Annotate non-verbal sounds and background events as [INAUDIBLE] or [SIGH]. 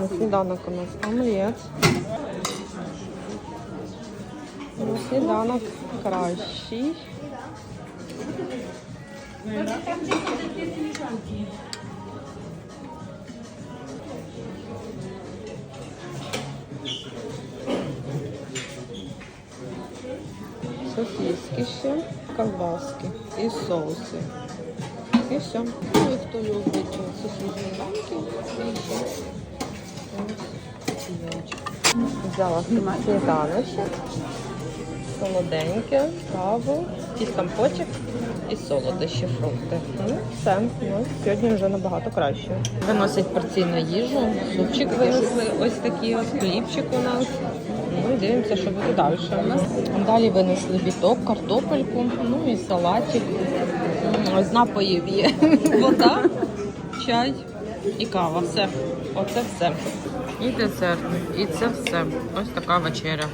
На сніданок у нас омлет. На сніданок кращий. Сосиски ще, колбаски і соуси. І все. Ну і хто любить сосисні банки, і ще ось сіянчик. Взяла сніданочок, солоденьке, каву, якийсь компотик і солодощі, фрукти. Ну, все. Ну, сьогодні вже набагато краще. Виносять порційну їжу, супчик винесли, ось такий от хлібчик у нас. Ну дивимося, що буде далі. Далі винесли біток, картопельку, ну і салатик. З напоїв є [LAUGHS] вода, чай і кава. Все. Оце все. І десерт. І це все. Ось така вечеря.